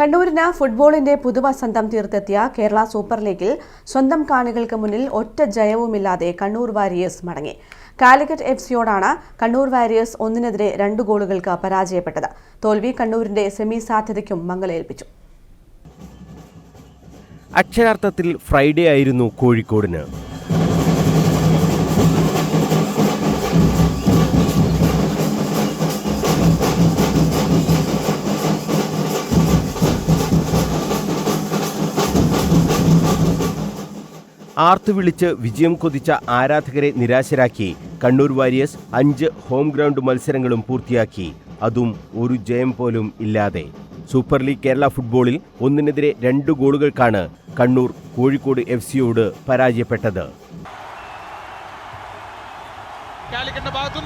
കണ്ണൂരിന് ഫുട്ബോളിന്റെ പുതുവസന്തം തീർത്തെത്തിയ കേരള സൂപ്പർ ലീഗിൽ സ്വന്തം കാണികൾക്ക് മുന്നിൽ ഒറ്റ ജയവുമില്ലാതെ കണ്ണൂർ വാരിയേഴ്സ് മടങ്ങി. കാലിക്കറ്റ് എഫ് സിയോടാണ് കണ്ണൂർ വാരിയേഴ്സ് ഒന്നിനെതിരെ രണ്ട് ഗോളുകൾക്ക് പരാജയപ്പെട്ടത്. തോൽവി കണ്ണൂരിന്റെ സെമി സാധ്യതയ്ക്കും മങ്ങലേൽപ്പിച്ചു അക്ഷരാർത്ഥത്തിൽ ഫ്രൈഡേ ആയിരുന്നു കോഴിക്കോടിന്. ആർത്തു വിളിച്ച് വിജയം കൊതിച്ച ആരാധകരെ നിരാശരാക്കി കണ്ണൂർ വാരിയേഴ്സ് അഞ്ച് ഹോം ഗ്രൗണ്ട് മത്സരങ്ങളും പൂർത്തിയാക്കി. അതും ഒരു ജയം പോലും ഇല്ലാതെ. സൂപ്പർ ലീഗ് കേരള ഫുട്ബോളിൽ ഒന്നിനെതിരെ രണ്ട് ഗോളുകൾക്കാണ് കണ്ണൂർ കോഴിക്കോട് എഫ് സിയോട് പരാജയപ്പെട്ടത്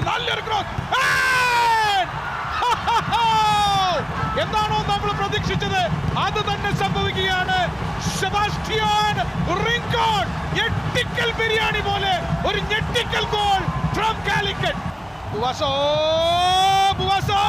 നല്ലൊരു ക്രോസ് എന്താണോ നമ്മൾ പ്രതീക്ഷിച്ചത് അത് തന്നെ സംഭവിക്കുകയാണ് ഞെട്ടിക്കൽ ബിരിയാണി പോലെ ഒരു ഞെട്ടിക്കൽ ഗോൾ ഫ്രം കാലിക്കറ്റ് ബുവാസോ ബുവാസോ.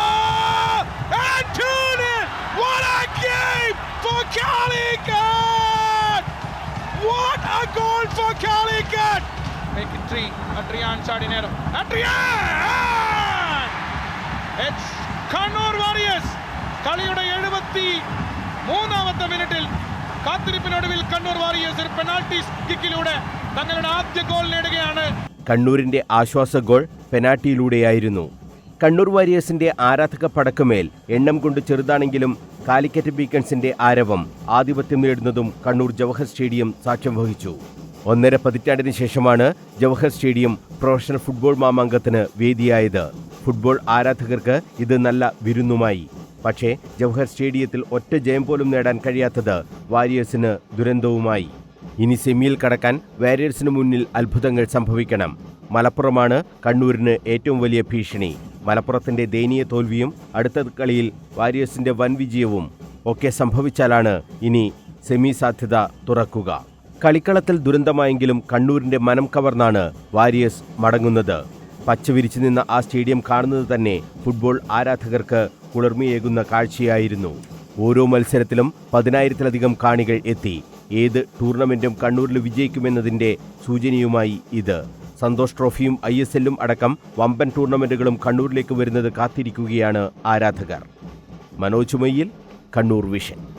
കളിയുടെ എഴുപത്തി മൂന്നാമത്തെ മിനിറ്റിൽ കാത്തിരിപ്പിനൊടുവിൽ കണ്ണൂർ വാരിയേഴ്സ് പെനാൾട്ടി കിക്കിലൂടെ തങ്ങളുടെ ആദ്യ ഗോൾ നേടുകയാണ്. കണ്ണൂരിന്റെ ആശ്വാസ ഗോൾ പെനാൾട്ടിയിലൂടെയായിരുന്നു കണ്ണൂർ വാരിയേഴ്സിന്റെ ആരാധക പടക്കുമേൽ എണ്ണം കൊണ്ട് ചെറുതാണെങ്കിലും കാലിക്കറ്റ് ബീക്കൺസിന്റെ ആരവം ആധിപത്യം നേടുന്നതും കണ്ണൂർ ജവഹർ സ്റ്റേഡിയം സാക്ഷ്യം വഹിച്ചു. ഒന്നര പതിറ്റാണ്ടിന് ശേഷമാണ് ജവഹർ സ്റ്റേഡിയം പ്രൊഫഷണൽ ഫുട്ബോൾ മാമാങ്കത്തിന് വേദിയായത്. ഫുട്ബോൾ ആരാധകർക്ക് ഇത് നല്ല വിരുന്നുമായി. പക്ഷേ ജവഹർ സ്റ്റേഡിയത്തിൽ ഒറ്റ ജയം പോലും നേടാൻ കഴിയാത്തത് വാരിയേഴ്സിന് ദുരന്തവുമായി. ഇനി സെമിയിൽ കടക്കാൻ വാരിയേഴ്സിന് മുന്നിൽ അത്ഭുതങ്ങൾ സംഭവിക്കണം. മലപ്പുറമാണ് കണ്ണൂരിന് ഏറ്റവും വലിയ ഭീഷണി. മലപ്പുറത്തിന്റെ ദയനീയ തോൽവിയും അടുത്ത കളിയിൽ വാരിയേഴ്സിന്റെ വൻ വിജയവും ഒക്കെ സംഭവിച്ചാലാണ് ഇനി സെമി സാധ്യത തുറക്കുക. കളിക്കളത്തിൽ ദുരന്തമായെങ്കിലും കണ്ണൂരിന്റെ മനം കവർന്നാണ് വാരിയേഴ്സ് മടങ്ങുന്നത്. പച്ചവിരിച്ചു നിന്ന ആ സ്റ്റേഡിയം കാണുന്നത് തന്നെ ഫുട്ബോൾ ആരാധകർക്ക് കുളിർമയേകുന്ന കാഴ്ചയായിരുന്നു. ഓരോ മത്സരത്തിലും പതിനായിരത്തിലധികം കാണികൾ എത്തി. ഏത് ടൂർണമെന്റും കണ്ണൂരിൽ വിജയിക്കുമെന്നതിന്റെ സൂചനയുമായി ഇത്. സന്തോഷ് ട്രോഫിയും ഐ എസ് എല്ലും അടക്കം വമ്പൻ ടൂർണമെന്റുകളും കണ്ണൂരിലേക്ക് വരുന്നത് കാത്തിരിക്കുകയാണ് ആരാധകർ. മനോജ് മൊയ്യിൽ കണ്ണൂർ വിഷൻ.